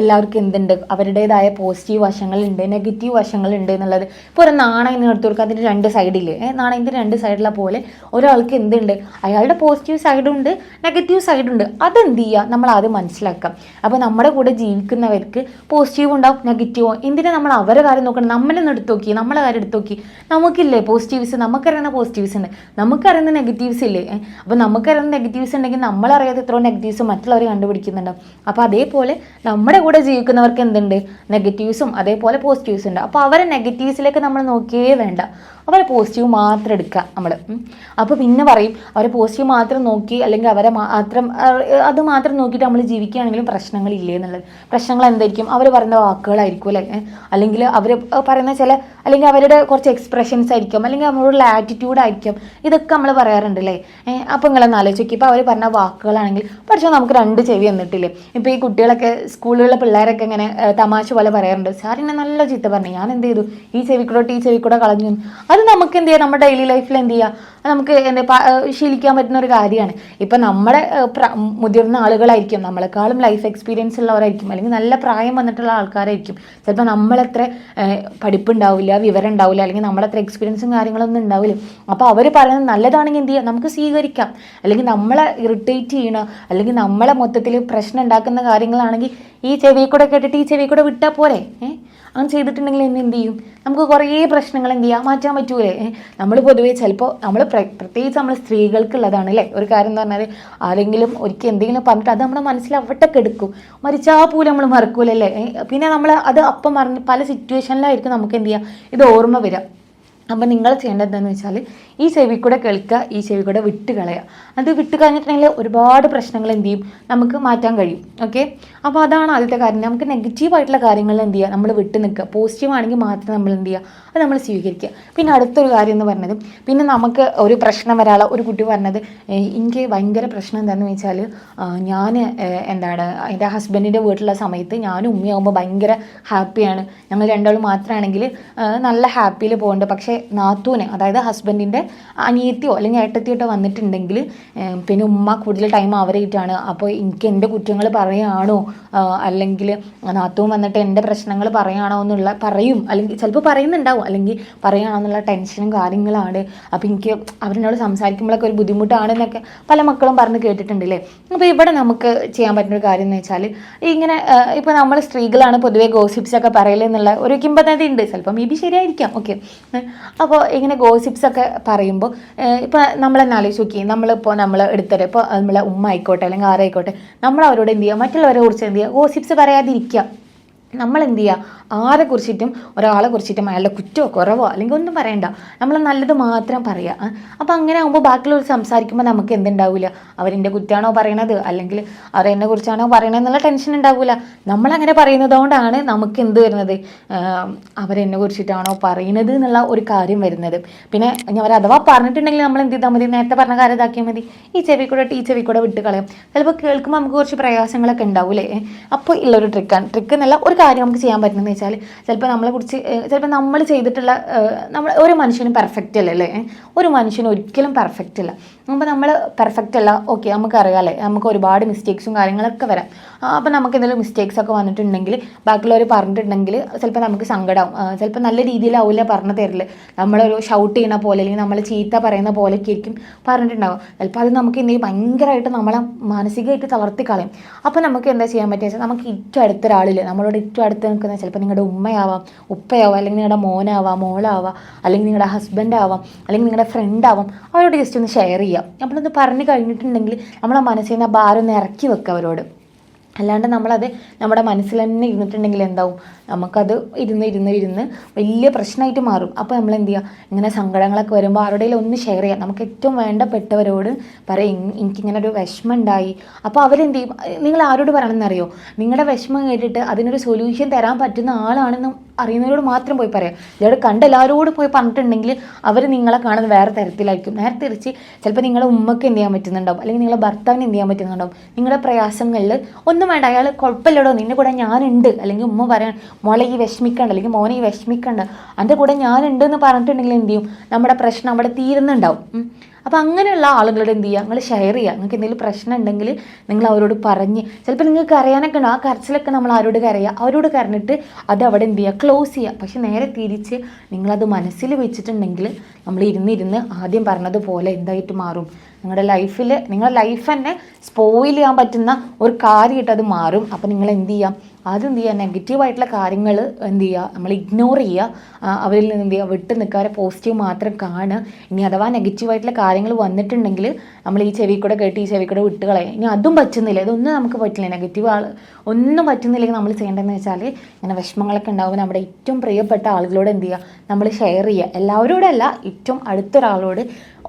എല്ലാവർക്കും എന്തുണ്ട്? അവരുടേതായ പോസിറ്റീവ് വശങ്ങളുണ്ട് നെഗറ്റീവ് വശങ്ങളുണ്ട് എന്നുള്ളത്. ഇപ്പോൾ ഒരു നാണയം എടുത്തു കൊടുക്കുക. അതിന്റെ രണ്ട് സൈഡിൽ നാണയത്തിന്റെ രണ്ട് സൈഡിലെ പോലെ ഒരാൾക്ക് എന്തുണ്ട്? അയാളുടെ പോസിറ്റീവ് സൈഡും ഉണ്ട് നെഗറ്റീവ് സൈഡും ഉണ്ട്. അതെന്ത് ചെയ്യുക നമ്മൾ ആദ്യം മനസ്സിലാക്കാം. അപ്പോൾ നമ്മുടെ കൂടെ ജീവിക്കുന്നവർക്ക് പോസിറ്റീവ് ഉണ്ടാവും നെഗറ്റീവോ എന്തിനാ നമ്മൾ അവരെ കാര്യം നോക്കണം? നമ്മളൊന്ന് എടുത്ത് നോക്കി നമ്മളെ കാര്യം എടുത്ത് നോക്കി നമുക്കില്ലേ പോസിറ്റീവ്സ് നമുക്കറിയുന്ന പോസിറ്റീവ്സ് ഉണ്ട്. നമുക്കറിയുന്ന നെഗറ്റീവ്സ് ഇല്ലേ? അപ്പോൾ നമുക്കറിയുന്ന നെഗറ്റീവ്സ് ഉണ്ടെങ്കിൽ നമ്മളറിയാതെ എത്രയോ നെഗറ്റീവ്സ് മറ്റുള്ളവർ കണ്ടുപിടിക്കുന്നുണ്ട്. അപ്പോൾ അതേപോലെ നമ്മുടെ കൂടെ ജീവിക്കുന്നവർക്ക് എന്തുണ്ട്? നെഗറ്റീവ്സും അതേപോലെ പോസിറ്റീവ്സ് ഉണ്ട്. അപ്പോൾ അവരെ നെഗറ്റീവ്സിലേക്ക് നമ്മൾ നോക്കിയേ വേണ്ട. അവരെ പോസിറ്റീവ് മാത്രം എടുക്കുക നമ്മൾ അപ്പോൾ പിന്നെ പറയും അവരെ പോസിറ്റീവ് മാത്രം നോക്കി അല്ലെങ്കിൽ അവരെ മാത്രം അത് മാത്രം നോക്കിയിട്ട് നമ്മൾ ജീവിക്കുകയാണെങ്കിലും പ്രശ്നങ്ങളില്ലേ എന്നുള്ളത്. പ്രശ്നങ്ങൾ എന്തായിരിക്കും? അവർ പറയുന്ന വാക്കുകളായിരിക്കും അല്ലേ? അല്ലെങ്കിൽ അവർ പറയുന്ന ചില അല്ലെങ്കിൽ അവരുടെ കുറച്ച് എക്സ്പ്രഷൻസ് ആയിരിക്കും അല്ലെങ്കിൽ അവരുടെ ആറ്റിറ്റ്യൂഡ് ആയിരിക്കും. ഇതൊക്കെ നമ്മൾ പറയാറുണ്ട് അല്ലേ ഏഹ് അപ്പോൾ നിങ്ങളൊന്ന് ആലോചിക്കും. ഇപ്പോൾ അവർ പറഞ്ഞ വാക്കുകളാണെങ്കിൽ പക്ഷേ നമുക്ക് രണ്ട് ചെവി എന്നിട്ടില്ലേ ഇപ്പോൾ ഈ കുട്ടികളൊക്കെ സ്കൂളിലുള്ള പിള്ളേരൊക്കെ ഇങ്ങനെ തമാശ പോലെ പറയാറുണ്ട്. സാർ എന്നെ നല്ല ചീത്ത പറഞ്ഞു. ഞാൻ എന്ത് ചെയ്തു? ഈ ചെവിക്കൂടെ കൂടെ ഈ ചെവിക്കൂടെ കളഞ്ഞു. അത് നമുക്ക് എന്ത് ചെയ്യാം? നമ്മുടെ ഡെയിലി ലൈഫിൽ എന്ത് ചെയ്യുക നമുക്ക് എന്താ ശീലിക്കാൻ പറ്റുന്ന ഒരു കാര്യമാണ്. ഇപ്പം നമ്മുടെ മുതിർന്ന ആളുകളായിരിക്കും നമ്മളെക്കാളും ലൈഫ് എക്സ്പീരിയൻസ് ഉള്ളവരായിരിക്കും അല്ലെങ്കിൽ നല്ല പ്രായം വന്നിട്ടുള്ള ആൾക്കാരായിരിക്കും. ചിലപ്പോൾ നമ്മളെത്ര പഠിപ്പ് പഠിപ്പുണ്ടാവില്ല വിവരം ഉണ്ടാവില്ല അല്ലെങ്കിൽ നമ്മളത്ര എക്സ്പീരിയൻസും കാര്യങ്ങളൊന്നും ഉണ്ടാവില്ല. അപ്പോൾ അവർ പറയുന്നത് നല്ലതാണെങ്കിൽ എന്ത് ചെയ്യുക നമുക്ക് സ്വീകരിക്കാം. അല്ലെങ്കിൽ നമ്മളെ ഇറിറ്റേറ്റ് ചെയ്യണ അല്ലെങ്കിൽ നമ്മളെ മൊത്തത്തിൽ പ്രശ്നം ഉണ്ടാക്കുന്ന കാര്യങ്ങളാണെങ്കിൽ ഈ ചെവി കൂടെ കേട്ടിട്ട് ഈ ചെവി കൂടെ വിട്ടാൽ പോരെ ഏഹ്? അങ്ങനെ ചെയ്തിട്ടുണ്ടെങ്കിൽ എന്നെ എന്ത് ചെയ്യും? നമുക്ക് കുറേ പ്രശ്നങ്ങൾ എന്ത് ചെയ്യാം? മാറ്റാൻ പറ്റൂലേ? നമ്മൾ പൊതുവേ ചിലപ്പോൾ നമ്മൾ പ്രത്യേകിച്ച് നമ്മൾ സ്ത്രീകൾക്കുള്ളതാണ് അല്ലേ? ഒരു കാര്യം എന്ന് പറഞ്ഞാൽ ആരെങ്കിലും ഒരിക്കൽ എന്തെങ്കിലും പറഞ്ഞിട്ട് അത് നമ്മുടെ മനസ്സിൽ അവിടെ കെടുക്കും. മരിച്ചാ പോലും നമ്മൾ മറക്കൂലല്ലേ? പിന്നെ നമ്മൾ അത് അപ്പം മറന്ന് പല സിറ്റുവേഷനിലായിരിക്കും നമുക്ക് എന്ത് ചെയ്യാം? ഇത് ഓർമ്മ വരിക അപ്പം നിങ്ങൾ ചെയ്യേണ്ടത് എന്താണെന്ന് വെച്ചാൽ ഈ ചെവി കൂടെ കേൾക്കുക ഈ ചെവി കൂടെ വിട്ട് കളയുക. അത് വിട്ട് കഴിഞ്ഞിട്ടുണ്ടെങ്കിൽ ഒരുപാട് പ്രശ്നങ്ങൾ എന്ത് ചെയ്യും? നമുക്ക് മാറ്റാൻ കഴിയും. ഓക്കെ അപ്പോൾ അതാണ് ആദ്യത്തെ കാര്യം. നമുക്ക് നെഗറ്റീവ് ആയിട്ടുള്ള കാര്യങ്ങൾ എന്ത് ചെയ്യുക? നമ്മൾ വിട്ട് നിൽക്കുക. പോസിറ്റീവ് ആണെങ്കിൽ മാത്രം നമ്മൾ എന്ത് ചെയ്യുക? അത് നമ്മൾ സ്വീകരിക്കുക. പിന്നെ അടുത്തൊരു കാര്യം എന്ന് പറഞ്ഞത് പിന്നെ നമുക്ക് ഒരു പ്രശ്നം വരാനുള്ള ഒരു കുട്ടി പറഞ്ഞത് "ഏയ് എനിക്ക് ഭയങ്കര പ്രശ്നം എന്താണെന്ന് വെച്ചാൽ ഞാൻ എന്താണ് എന്റെ ഹസ്ബൻഡിന്റെ വീട്ടിലുള്ള സമയത്ത് ഞാനും ഉമ്മയാകുമ്പോൾ ഭയങ്കര ഹാപ്പിയാണ്. ഞങ്ങൾ രണ്ടാളും മാത്രമാണെങ്കിൽ നല്ല ഹാപ്പിയിൽ പോകുന്നുണ്ട് പക്ഷേ നാത്തൂന് അതായത് ഹസ്ബൻഡിന്റെ അനിയത്തിയോ അല്ലെങ്കിൽ ഏട്ടത്തിയോട്ടോ വന്നിട്ടുണ്ടെങ്കിൽ പിന്നെ ഉമ്മ കൂടുതൽ ടൈം അവരായിട്ടാണ്. അപ്പോൾ എനിക്ക് എന്റെ കുറ്റങ്ങൾ പറയുകയാണോ അല്ലെങ്കിൽ നാത്തൂൻ വന്നിട്ട് എന്റെ പ്രശ്നങ്ങൾ പറയുകയാണോ എന്നുള്ള പറയും. അല്ലെങ്കിൽ ചിലപ്പോൾ പറയുന്നുണ്ടാവും. അല്ലെങ്കിൽ പറയുകയാണോ എന്നുള്ള ടെൻഷനും കാര്യങ്ങളാണ്. അപ്പോൾ എനിക്ക് അവരിനോട് സംസാരിക്കുമ്പോഴൊക്കെ ഒരു ബുദ്ധിമുട്ടാണ് എന്നൊക്കെ പല മക്കളും പറഞ്ഞ് കേട്ടിട്ടുണ്ടല്ലേ? അപ്പോൾ ഇവിടെ നമുക്ക് ചെയ്യാൻ പറ്റുന്ന ഒരു കാര്യം എന്ന് വെച്ചാൽ ഇങ്ങനെ ഇപ്പോൾ നമ്മൾ സ്ത്രീകളാണ് പൊതുവേ ഗോസിപ്സ് ഒക്കെ പറയലെന്നുള്ള ഒരു കിംബദതി ഉണ്ട്. ചിലപ്പോൾ മേ ബി ശരിയായിരിക്കാം. ഓക്കെ അപ്പോൾ ഇങ്ങനെ ഗോസിപ്സ് ഒക്കെ പറയുമ്പോൾ ഇപ്പോൾ നമ്മളെന്നെ ആലോചിച്ച് നോക്കി നമ്മളിപ്പോൾ നമ്മൾ എടുത്തത് ഇപ്പോൾ നമ്മളെ ഉമ്മ ആയിക്കോട്ടെ അല്ലെങ്കിൽ ആരായിക്കോട്ടെ നമ്മൾ അവരോട് എന്ത് ചെയ്യുക മറ്റുള്ളവരെ കുറിച്ച് എന്ത് ചെയ്യുക ഗോസിപ്സ് പറയാതിരിക്കുക നമ്മൾ എന്ത് ചെയ്യുക ആരെ കുറിച്ചിട്ടും ഒരാളെ കുറിച്ചിട്ടും അയാളുടെ കുറ്റമോ കുറവോ അല്ലെങ്കിൽ ഒന്നും പറയണ്ട. നമ്മൾ നല്ലത് മാത്രം പറയുക അപ്പോൾ അങ്ങനെ ആകുമ്പോൾ ബാക്കിയുള്ളവർ സംസാരിക്കുമ്പോൾ നമുക്ക് എന്തുണ്ടാവില്ല അവരെന്റെ കുറ്റാണോ പറയണത്? അല്ലെങ്കിൽ അവരെന്നെ കുറിച്ചാണോ പറയണതെന്നുള്ള ടെൻഷൻ ഉണ്ടാവില്ല നമ്മളങ്ങനെ പറയുന്നത് കൊണ്ടാണ് നമുക്ക് എന്ത് വരുന്നത്? അവരെന്നെ കുറിച്ചിട്ടാണോ പറയണത് എന്നുള്ള ഒരു കാര്യം വരുന്നത്. പിന്നെ അവർ അഥവാ പറഞ്ഞിട്ടുണ്ടെങ്കിൽ നമ്മൾ എന്ത് ചെയ്താൽ മതി? നേരത്തെ പറഞ്ഞ കാര്യം ഇതാക്കിയാൽ മതി. ഈ ചെവി കൂടെ ഈ ചെവി കൂടെ വിട്ട് കളയും. ചിലപ്പോൾ കേൾക്കുമ്പോൾ നമുക്ക് കുറച്ച് പ്രയാസങ്ങളൊക്കെ ഉണ്ടാവില്ലേ? അപ്പോൾ ഉള്ളൊരു ട്രിക്കാണ് ട്രിക്ക് എന്നല്ല ഒരു കാര്യം നമുക്ക് ചെയ്യാൻ പറ്റുന്നതെന്ന് വെച്ചാൽ ചിലപ്പോൾ നമ്മളെ കുറിച്ച് ചിലപ്പോൾ നമ്മൾ ചെയ്തിട്ടുള്ള നമ്മൾ ഒരു മനുഷ്യനും പെർഫെക്റ്റ് അല്ല അല്ലേ? ഒരു മനുഷ്യനും ഒരിക്കലും പെർഫെക്റ്റ് അല്ല. അപ്പോൾ നമ്മൾ പെർഫെക്റ്റ് അല്ല. ഓക്കെ നമുക്കറിയാമല്ലേ നമുക്ക് ഒരുപാട് മിസ്റ്റേക്സും കാര്യങ്ങളൊക്കെ വരാം. അപ്പോൾ നമുക്ക് എന്തെങ്കിലും മിസ്റ്റേക്സ് ഒക്കെ വന്നിട്ടുണ്ടെങ്കിൽ ബാക്കിയുള്ളവർ പറഞ്ഞിട്ടുണ്ടെങ്കിൽ ചിലപ്പോൾ നമുക്ക് സങ്കടമാവും ആ, ചിലപ്പോൾ നല്ല രീതിയിലാവില്ല പറഞ്ഞു തരില്ല നമ്മളൊരു ഷൗട്ട് ചെയ്യുന്ന പോലെ അല്ലെങ്കിൽ നമ്മൾ ചീത്ത പറയുന്ന പോലെയൊക്കെ ആയിരിക്കും പറഞ്ഞിട്ടുണ്ടാവും ചിലപ്പോൾ അത് നമുക്ക് എന്തെങ്കിലും ഭയങ്കരമായിട്ട് നമ്മളെ മാനസികമായിട്ട് തളർത്തി കളയും. അപ്പോൾ നമുക്ക് എന്താ ചെയ്യാൻ പറ്റുക വെച്ചാൽ നമുക്ക് ഏറ്റവും അടുത്ത ഒരാളില്ല നമ്മളോട് ഏറ്റവും അടുത്ത് നിൽക്കുന്ന ചിലപ്പോൾ നിങ്ങളുടെ ഉമ്മയാവാം ഉപ്പയാവാം അല്ലെങ്കിൽ നിങ്ങളുടെ മോനാവാം മോളാവാം അല്ലെങ്കിൽ നിങ്ങളുടെ ഹസ്ബൻഡ് ആവാം അല്ലെങ്കിൽ നിങ്ങളുടെ ഫ്രണ്ട് ആവാം അവരോട് ജസ്റ്റ് ഒന്ന് ഷെയർ ചെയ്യാം. നമ്മളൊന്ന് പറഞ്ഞു കഴിഞ്ഞിട്ടുണ്ടെങ്കിൽ നമ്മളെ മനസ്സിൽ നിന്ന് ആ ഭാരം ഒന്ന് ഇറക്കി വെക്കുക അവരോട്. അല്ലാണ്ട് നമ്മളത് നമ്മുടെ മനസ്സിൽ തന്നെ ഇരുന്നിട്ടുണ്ടെങ്കിൽ എന്താവും? നമുക്കത് ഇരുന്ന് ഇരുന്ന് ഇരുന്ന് വലിയ പ്രശ്നമായിട്ട് മാറും. അപ്പോൾ നമ്മൾ എന്ത് ചെയ്യുക ഇങ്ങനെ സങ്കടങ്ങളൊക്കെ വരുമ്പോൾ ആരുടെയും ഒന്ന് ഷെയർ ചെയ്യാം. നമുക്ക് ഏറ്റവും വേണ്ടപ്പെട്ടവരോട് പറയും "ഇങ് എനിക്കിങ്ങനെ ഒരു വിഷമം ഉണ്ടായി അപ്പോൾ അവരെന്ത് ചെയ്യും? നിങ്ങൾ ആരോട് പറയണമെന്നറിയോ? നിങ്ങളുടെ വിഷമം കേട്ടിട്ട് അതിനൊരു സൊല്യൂഷൻ തരാൻ പറ്റുന്ന ആളാണെന്ന് അറിയുന്നവരോട് മാത്രം പോയി പറയാം. ഇതോടെ കണ്ട എല്ലാവരോടും പോയി പറഞ്ഞിട്ടുണ്ടെങ്കിൽ അവർ നിങ്ങളെ കാണുന്നത് വേറെ തരത്തിലായിരിക്കും. നേരെ തിരിച്ച് ചിലപ്പോൾ നിങ്ങളെ ഉമ്മക്ക് എന്ത് ചെയ്യാൻ പറ്റുന്നുണ്ടാവും? അല്ലെങ്കിൽ നിങ്ങളെ ഭർത്താവിന് എന്ത് ചെയ്യാൻ പറ്റുന്നുണ്ടാവും? നിങ്ങളുടെ പ്രയാസങ്ങളിൽ ഒന്നും വേണ്ട. അയാൾ കുഴപ്പമില്ലടോ. നിന്റെ കൂടെ ഞാനുണ്ട്. അല്ലെങ്കിൽ ഉമ്മ പറയാൻ മോളെ ഈ വിഷമിക്കണ്ട. അല്ലെങ്കിൽ മോനെ ഈ വിഷമിക്കണ്ട. എന്റെ കൂടെ ഞാനുണ്ട് എന്ന് പറഞ്ഞിട്ടുണ്ടെങ്കിൽ എന്ത് ചെയ്യും? നമ്മുടെ പ്രശ്നം അവിടെ തീരുന്നുണ്ടാവും. അപ്പോൾ അങ്ങനെയുള്ള ആളുകളോട് എന്ത് ചെയ്യുക നിങ്ങൾ ഷെയർ ചെയ്യുക നിങ്ങൾക്ക് എന്തെങ്കിലും പ്രശ്നം ഉണ്ടെങ്കിൽ നിങ്ങൾ അവരോട് പറഞ്ഞ്. ചിലപ്പോൾ നിങ്ങൾക്ക് അറിയാനൊക്കെ ആ കരച്ചിലൊക്കെ നമ്മൾ ആരോട് കരയുക അവരോട് കരഞ്ഞിട്ട് അത് അവിടെ എന്ത് ചെയ്യുക ക്ലോസ് ചെയ്യുക പക്ഷെ നേരെ തിരിച്ച് നിങ്ങളത് മനസ്സിൽ വെച്ചിട്ടുണ്ടെങ്കിൽ നമ്മൾ ഇരുന്നിരുന്ന് ആദ്യം പറഞ്ഞതുപോലെ എന്തായിട്ട് മാറും? നിങ്ങളുടെ ലൈഫിൽ നിങ്ങളുടെ ലൈഫ് തന്നെ സ്പോയിൽ ചെയ്യാൻ പറ്റുന്ന ഒരു കാര്യമായിട്ട് അത് മാറും. അപ്പോൾ നിങ്ങൾ എന്ത് ചെയ്യാം? ആദ്യം എന്ത് ചെയ്യുക നെഗറ്റീവായിട്ടുള്ള കാര്യങ്ങൾ എന്ത് ചെയ്യുക നമ്മൾ ഇഗ്നോർ ചെയ്യുക. അവരിൽ നിന്ന് എന്ത് ചെയ്യുക വിട്ട് നിൽക്കാതെ പോസിറ്റീവ് മാത്രം കാണുക. ഇനി അഥവാ നെഗറ്റീവായിട്ടുള്ള കാര്യങ്ങൾ വന്നിട്ടുണ്ടെങ്കിൽ നമ്മൾ ഈ ചെവി കൂടെ കേട്ട് ഈ ചെവി കൂടെ വിട്ട് കളയുക. ഇനി അതും പറ്റുന്നില്ല. ഇതൊന്നും നമുക്ക് പറ്റില്ല. നെഗറ്റീവ് ആൾ ഒന്നും പറ്റുന്നില്ലെങ്കിൽ നമ്മൾ ചെയ്യേണ്ടതെന്ന് വെച്ചാൽ ഇങ്ങനെ വിഷമങ്ങളൊക്കെ ഉണ്ടാകുമ്പോൾ നമ്മുടെ ഏറ്റവും പ്രിയപ്പെട്ട ആളുകളോട് എന്ത് ചെയ്യുക നമ്മൾ ഷെയർ ചെയ്യുക. എല്ലാവരോടല്ല ഏറ്റവും അടുത്തൊരാളോട്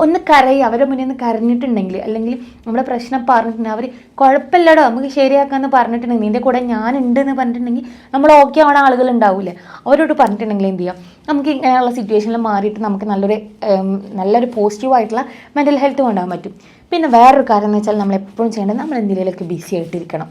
ഒന്ന് കരയുക. അവരുടെ മുന്നിൽ നിന്ന് കരഞ്ഞിട്ടുണ്ടെങ്കിൽ അല്ലെങ്കിൽ നമ്മുടെ പ്രശ്നം പറഞ്ഞിട്ടുണ്ടെങ്കിൽ അവർ കുഴപ്പമില്ലടോ നമുക്ക് ശരിയാക്കാമെന്ന് പറഞ്ഞിട്ടുണ്ടെങ്കിൽ നിന്റെ കൂടെ ഞാനുണ്ട് എന്ന് പറഞ്ഞിട്ടുണ്ടെങ്കിൽ നമ്മൾ ഓക്കെ ആവണ ആളുകൾ ഉണ്ടാവില്ലേ അവരോട് പറഞ്ഞിട്ടുണ്ടെങ്കിൽ എന്ത് ചെയ്യാം? നമുക്ക് ഇങ്ങനെയുള്ള സിറ്റുവേഷനിൽ മാറിയിട്ട് നമുക്ക് നല്ലൊരു നല്ലൊരു പോസിറ്റീവ് ആയിട്ടുള്ള മെന്റൽ ഹെൽത്ത് കൊണ്ടുപോകാൻ പറ്റും. പിന്നെ വേറൊരു കാര്യം എന്ന് വെച്ചാൽ നമ്മൾ എപ്പോഴും ചെയ്യേണ്ടത് നമ്മൾ എന്തെങ്കിലുമൊക്കെ ബിസി ആയിട്ടിരിക്കണം.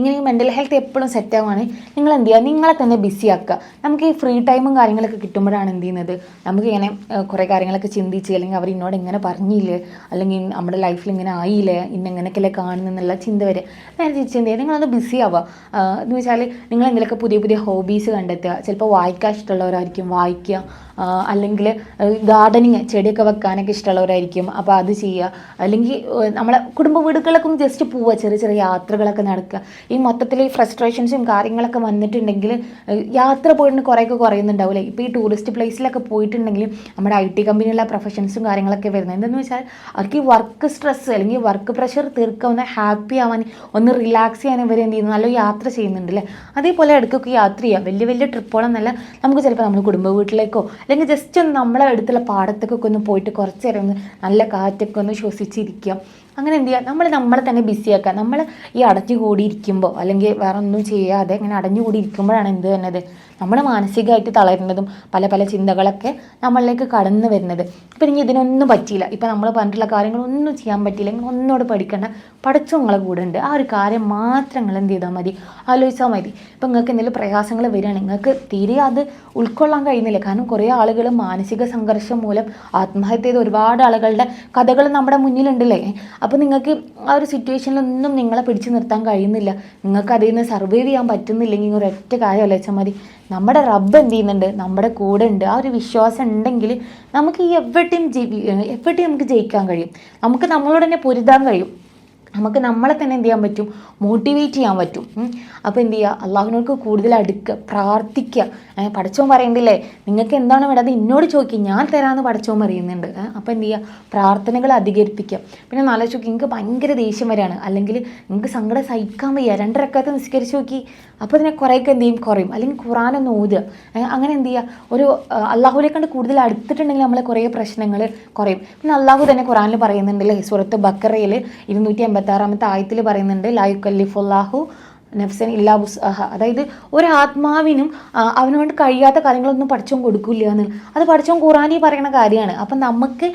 ഇങ്ങനെ മെന്റൽ ഹെൽത്ത് എപ്പോഴും സെറ്റ് ആവുകയാണെങ്കിൽ നിങ്ങൾ എന്ത് ചെയ്യുക? നിങ്ങളെ തന്നെ ബിസി ആക്കുക. നമുക്ക് ഈ ഫ്രീ ടൈമും കാര്യങ്ങളൊക്കെ കിട്ടുമ്പോഴാണ് എന്ത് ചെയ്യുന്നത്? നമുക്ക് ഇങ്ങനെ കുറേ കാര്യങ്ങളൊക്കെ ചിന്തിച്ച് അല്ലെങ്കിൽ അവർ എന്നോട് ഇങ്ങനെ പറഞ്ഞില്ലേ? അല്ലെങ്കിൽ നമ്മുടെ ലൈഫിൽ ഇങ്ങനെ ആയില്ലേ? ഇന്ന എങ്ങനെയൊക്കെയല്ലേ കാണുന്നെന്നുള്ള ചിന്ത വരെ. നേരെ തിരിച്ച് എന്ത് ചെയ്യുക? നിങ്ങളൊന്ന് ബിസി ആവുക. എന്ന് വെച്ചാൽ നിങ്ങൾ എന്തെങ്കിലുമൊക്കെ പുതിയ പുതിയ ഹോബീസ് കണ്ടെത്തുക. ചിലപ്പോൾ വായിക്കാൻ ഇഷ്ടമുള്ളവരായിരിക്കും. വായിക്കുക. അല്ലെങ്കിൽ ഗാർഡനിങ് ചെടിയൊക്കെ വെക്കാനൊക്കെ ഇഷ്ടമുള്ളവരായിരിക്കും. അപ്പോൾ അത് ചെയ്യുക. അല്ലെങ്കിൽ നമ്മളെ കുടുംബ വീടുകളൊക്കെ ഒന്ന് ജസ്റ്റ് പോവുക. ചെറിയ ചെറിയ യാത്രകളൊക്കെ നടക്കുക. ഈ മൊത്തത്തിൽ ഈ ഫ്രസ്ട്രേഷൻസും കാര്യങ്ങളൊക്കെ വന്നിട്ടുണ്ടെങ്കിൽ യാത്ര പോയിട്ട് കുറേയൊക്കെ കുറയുന്നുണ്ടാവില്ലേ ഇപ്പോൾ ഈ ടൂറിസ്റ്റ് പ്ലേസിലൊക്കെ പോയിട്ടുണ്ടെങ്കിൽ നമ്മുടെ ഐ ടി കമ്പനിയിലുള്ള പ്രൊഫഷൻസും കാര്യങ്ങളൊക്കെ വരുന്നത്. എന്തെന്ന് വെച്ചാൽ അവർക്ക് ഈ വർക്ക് സ്ട്രെസ് അല്ലെങ്കിൽ വർക്ക് പ്രഷർ തീർക്കാൻ ഒന്ന് ഹാപ്പി ആവാൻ ഒന്ന് റിലാക്സ് ചെയ്യാൻ ഇവർ എന്ത് ചെയ്യുന്നു? നല്ല യാത്ര ചെയ്യുന്നുണ്ട് അല്ലേ അതേപോലെ ഇടയ്ക്കൊക്കെ യാത്ര ചെയ്യുക. വലിയ വലിയ ട്രിപ്പുകളൊന്നല്ല നമുക്ക് ചിലപ്പോൾ നമ്മുടെ കുടുംബ വീട്ടിലേക്കോ അല്ലെങ്കിൽ ജസ്റ്റ് ഒന്ന് നമ്മളെ അടുത്തുള്ള പാടത്തേക്കൊക്കെ ഒന്ന് പോയിട്ട് കുറച്ച് നേരം ഒന്ന് നല്ല കാറ്റൊക്കെ ഒന്ന് ശ്വസിച്ചിരിക്കുക. അങ്ങനെ എന്ത് ചെയ്യുക നമ്മൾ നമ്മളെ തന്നെ ബിസി ആക്കുക. നമ്മൾ ഈ അടഞ്ഞു കൂടിയിരിക്കുമ്പോൾ അല്ലെങ്കിൽ വേറെ ഒന്നും ചെയ്യാതെ ഇങ്ങനെ അടഞ്ഞു കൂടിയിരിക്കുമ്പോഴാണ് എന്ത് വരുന്നത്? നമ്മൾ മാനസികമായിട്ട് തളരുന്നതും പല പല ചിന്തകളൊക്കെ നമ്മളിലേക്ക് കടന്നു വരുന്നത്. ഇപ്പം ഇനി ഇതിനൊന്നും പറ്റിയില്ല. ഇപ്പം നമ്മൾ പറഞ്ഞിട്ടുള്ള കാര്യങ്ങളൊന്നും ചെയ്യാൻ പറ്റിയില്ല. നിങ്ങൾ ഒന്നോട് പഠിക്കേണ്ട. പഠിച്ചു നിങ്ങളെ കൂടെ ഉണ്ട്. ആ ഒരു കാര്യം മാത്രം നിങ്ങൾ എന്ത് ചെയ്താൽ മതി. ആലോചിച്ചാൽ മതി. ഇപ്പം നിങ്ങൾക്ക് എന്തെങ്കിലും പ്രയാസങ്ങൾ വരികയാണ് നിങ്ങൾക്ക് തീരെ അത് ഉൾക്കൊള്ളാൻ കഴിയുന്നില്ല. കാരണം കുറേ ആളുകൾ മാനസിക സംഘർഷം മൂലം ആത്മഹത്യ ചെയ്ത ഒരുപാട് ആളുകളുടെ കഥകൾ നമ്മുടെ മുന്നിലുണ്ടല്ലേ? അപ്പോൾ നിങ്ങൾക്ക് ആ ഒരു സിറ്റുവേഷനിലൊന്നും നിങ്ങളെ പിടിച്ചു നിർത്താൻ കഴിയുന്നില്ല. നിങ്ങൾക്ക് അതിൽ നിന്ന് സർവൈവ് ചെയ്യാൻ പറ്റുന്നില്ലെങ്കിൽ ഒരൊറ്റ കാര്യം ആലോചിച്ചാൽ മതി. നമ്മുടെ റബ്ബ് എന്ത് ചെയ്യുന്നുണ്ട്? നമ്മുടെ കൂടെ ഉണ്ട്. ആ ഒരു വിശ്വാസം ഉണ്ടെങ്കിൽ നമുക്ക് ഈ എവിടെയും ജീവി എവിടെയും നമുക്ക് ജയിക്കാൻ കഴിയും. നമുക്ക് നമ്മളോട് തന്നെ പൊരുതാൻ കഴിയും. നമുക്ക് നമ്മളെ തന്നെ എന്ത് ചെയ്യാൻ പറ്റും? മോട്ടിവേറ്റ് ചെയ്യാൻ പറ്റും. അപ്പോൾ എന്ത് ചെയ്യുക അള്ളാഹുവിനോട് കൂടുതൽ അടുക്കുക പ്രാർത്ഥിക്കുക. പഠിച്ചോൻ പറയണ്ടില്ലേ നിങ്ങൾക്ക് എന്താണ് വേണ്ടത്? എന്നോട് ചോദിക്കുക ഞാൻ തരാമെന്ന് പഠിച്ചോൻ പറയുന്നുണ്ട്. അപ്പോൾ എന്ത് ചെയ്യുക പ്രാർത്ഥനകൾ അധികരിപ്പിക്കുക. പിന്നെ നല്ല ചോക്കി നിങ്ങൾക്ക് ഭയങ്കര ദേഷ്യം വരികയാണ്. അല്ലെങ്കിൽ നിങ്ങൾക്ക് സങ്കടം സഹിക്കാൻ വയ്യ. രണ്ടരക്കാലത്ത് നിസ്കരിച്ച് നോക്കി. അപ്പോൾ ഇതിനെ കുറേയൊക്കെ എന്ത് ചെയ്യും? കുറയും. അല്ലെങ്കിൽ ഖുറാനൊന്ന് ഓതുക. അങ്ങനെ എന്ത് ചെയ്യുക ഒരു അള്ളാഹുവിനെ കണ്ട് കൂടുതൽ അടുത്തിട്ടുണ്ടെങ്കിൽ നമ്മളെ കുറേ പ്രശ്നങ്ങൾ കുറയും. പിന്നെ അള്ളാഹു തന്നെ ഖുറാനിൽ പറയുന്നുണ്ടല്ലേ? സുഹൃത്ത് ബക്കറയിൽ ഇരുന്നൂറ്റി എൺപത്തി ആറാമത്തെ ആയത്തിൽ പറയുന്നുണ്ട് ലായുക്കല്ലിഫുല്ലാഹു നഫ്സൻ ഇല്ലാ ബുസ്അഹ അതായത് ഒരു ആത്മാവിനും അവനോട് കഴിയാത്ത കാര്യങ്ങളൊന്നും പഠിച്ചോൻ കൊടുക്കില്ല എന്ന്. അത് പഠിച്ചോൻ ഖുറാനി പറയുന്ന കാര്യമാണ്. അപ്പം നമുക്ക്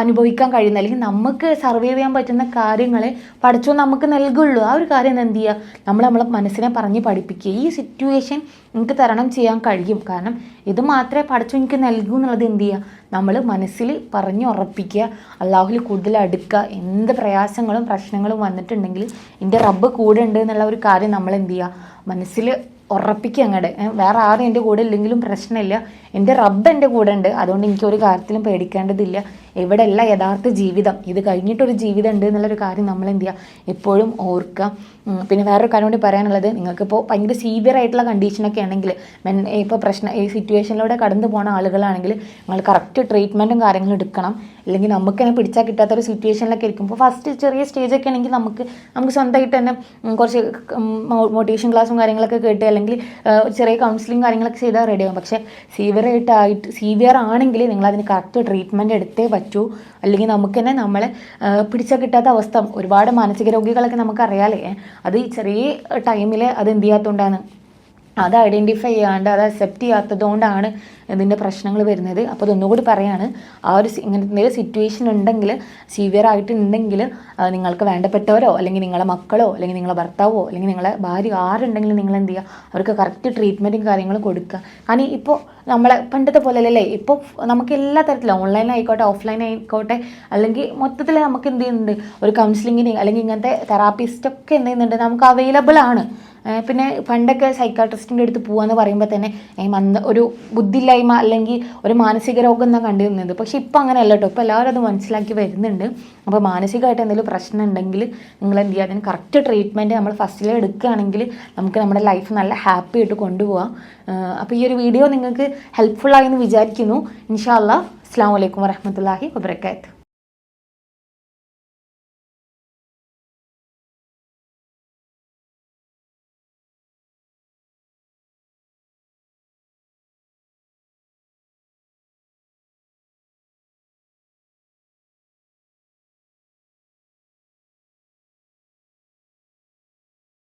അനുഭവിക്കാൻ കഴിയുന്ന അല്ലെങ്കിൽ നമുക്ക് സർവൈവ് ചെയ്യാൻ പറ്റുന്ന കാര്യങ്ങളെ പഠിച്ചോ നമുക്ക് നൽകുള്ളൂ. ആ ഒരു കാര്യം എന്ത് ചെയ്യുക? നമ്മൾ നമ്മളെ മനസ്സിനെ പറഞ്ഞ് പഠിപ്പിക്കുക. ഈ സിറ്റുവേഷൻ നിങ്ങൾക്ക് തരണം ചെയ്യാൻ കഴിയും. കാരണം ഇത് മാത്രമേ പഠിച്ചു എനിക്ക് നൽകൂ എന്നുള്ളത് എന്ത് ചെയ്യുക നമ്മൾ മനസ്സിൽ പറഞ്ഞു ഉറപ്പിക്കുക അള്ളാഹുൽ കൂടുതൽ അടുക്കുക എന്ത് പ്രയാസങ്ങളും പ്രശ്നങ്ങളും വന്നിട്ടുണ്ടെങ്കിൽ എന്റെ റബ്ബ് കൂടെ ഉണ്ട് എന്നുള്ള ഒരു കാര്യം നമ്മൾ എന്ത് ചെയ്യുക മനസ്സിൽ ഉറപ്പിക്കുക അങ്ങോട്ട് വേറെ ആരും എന്റെ കൂടെ ഇല്ലെങ്കിലും പ്രശ്നമില്ല. എന്റെ റബ്ബ് എന്റെ കൂടെ ഉണ്ട്. അതുകൊണ്ട് എനിക്ക് ഒരു കാര്യത്തിലും പേടിക്കേണ്ടതില്ല. ഇവിടെയല്ല യഥാർത്ഥ ജീവിതം? ഇത് കഴിഞ്ഞിട്ടൊരു ജീവിതം ഉണ്ട് എന്നുള്ളൊരു കാര്യം നമ്മൾ എന്ത് ചെയ്യുക എപ്പോഴും ഓർക്കുക പിന്നെ വേറൊരു കാര്യം കൂടി പറയാനുള്ളത് നിങ്ങൾക്കിപ്പോൾ ഭയങ്കര സീവിയർ ആയിട്ടുള്ള കണ്ടീഷനൊക്കെ ആണെങ്കിൽ മെൻ ഇപ്പോൾ പ്രശ്നം ഈ സിറ്റുവേഷനിലൂടെ കടന്നു പോകുന്ന ആളുകളാണെങ്കിൽ നിങ്ങൾ കറക്റ്റ് ട്രീറ്റ്മെന്റും കാര്യങ്ങളും എടുക്കണം. അല്ലെങ്കിൽ നമുക്ക് തന്നെ പിടിച്ചാൽ കിട്ടാത്ത ഒരു സിറ്റുവേഷനിലൊക്കെ ഇപ്പോൾ ഫസ്റ്റ് ചെറിയ സ്റ്റേജൊക്കെ ആണെങ്കിൽ നമുക്ക് നമുക്ക് സ്വന്തമായിട്ട് തന്നെ കുറച്ച് മോട്ടിവേഷൻ ക്ലാസ്സും കാര്യങ്ങളൊക്കെ കേട്ട് അല്ലെങ്കിൽ ചെറിയ കൗൺസിലിംഗ് കാര്യങ്ങളൊക്കെ ചെയ്താൽ റെഡിയാകും പക്ഷേ സീവിയർ ആയിട്ട് സീവിയർ ആണെങ്കിൽ നിങ്ങൾ അതിന് കറക്റ്റ് ട്രീറ്റ്മെന്റ് എടുത്തേ പറ്റൂ. അല്ലെങ്കിൽ നമുക്ക് തന്നെ നമ്മളെ പിടിച്ച കിട്ടാത്ത അവസ്ഥ. ഒരുപാട് മാനസിക രോഗികളൊക്കെ നമുക്കറിയാലേ. അത് ഈ ചെറിയ ടൈമിൽ അത് എന്ത് ചെയ്യാത്തതുകൊണ്ടാണ് അത് ഐഡന്റിഫൈ ചെയ്യാണ്ട് അത് അക്സെപ്റ്റ് ചെയ്യാത്തത് കൊണ്ടാണ് ഇതിന്റെ പ്രശ്നങ്ങൾ വരുന്നത്. അപ്പോൾ അതൊന്നുകൂടി പറയാണ് ആ ഒരു ഇങ്ങനെ ഇങ്ങനത്തെ എന്തെങ്കിലും സിറ്റുവേഷൻ ഉണ്ടെങ്കിൽ സീവിയർ ആയിട്ടുണ്ടെങ്കിൽ നിങ്ങൾക്ക് വേണ്ടപ്പെട്ടവരോ അല്ലെങ്കിൽ നിങ്ങളെ മക്കളോ അല്ലെങ്കിൽ നിങ്ങളെ ഭർത്താവോ അല്ലെങ്കിൽ നിങ്ങളെ ഭാര്യ ആരുണ്ടെങ്കിലും നിങ്ങൾ എന്ത് ചെയ്യുക അവർക്ക് കറക്റ്റ് ട്രീറ്റ്മെന്റും കാര്യങ്ങളും കൊടുക്കുക. കാരണം ഇപ്പോൾ നമ്മളെ പണ്ടത്തെ പോലെ അല്ലല്ലേ ഇപ്പോൾ നമുക്ക് എല്ലാ തരത്തിലും ഓൺലൈൻ ആയിക്കോട്ടെ ഓഫ്ലൈൻ ആയിക്കോട്ടെ അല്ലെങ്കിൽ മൊത്തത്തിൽ നമുക്ക് എന്ത് ചെയ്യുന്നുണ്ട്? ഒരു കൗൺസിലിങ്ങിന് അല്ലെങ്കിൽ ഇങ്ങനത്തെ തെറാപ്പിസ്റ്റൊക്കെ എന്ത് ചെയ്യുന്നുണ്ട്? നമുക്ക് അവൈലബിൾ ആണ്. പിന്നെ പണ്ടൊക്കെ സൈക്കാട്രിസ്റ്റിന്റെ അടുത്ത് പോകാന്ന് പറയുമ്പോൾ തന്നെ മന്ദ ഒരു ബുദ്ധിയില്ലായ്മ അല്ലെങ്കിൽ ഒരു മാനസിക രോഗം എന്നാണ് കണ്ടിരുന്നത് പക്ഷേ ഇപ്പം അങ്ങനെയല്ല കേട്ടോ. ഇപ്പോൾ എല്ലാവരും അത് മനസ്സിലാക്കി വരുന്നുണ്ട്. അപ്പോൾ മാനസികമായിട്ട് എന്തെങ്കിലും പ്രശ്നം ഉണ്ടെങ്കിൽ നിങ്ങൾ എന്ത് ചെയ്യുക? അതിന് കറക്റ്റ് ട്രീറ്റ്മെന്റ് നമ്മൾ ഫസ്റ്റിൽ എടുക്കുകയാണെങ്കിൽ നമുക്ക് നമ്മുടെ ലൈഫ് നല്ല ഹാപ്പി ആയിട്ട് കൊണ്ടുപോകാം അപ്പോൾ ഈ ഒരു വീഡിയോ നിങ്ങൾക്ക് ഹെൽപ്ഫുൾ ആയി എന്ന് വിചാരിക്കുന്നു. ഇൻഷാ അല്ലാ അസ്സാം വലൈക്കും വരഹമത്തല്ലാഹി വബർക്കാത്ത്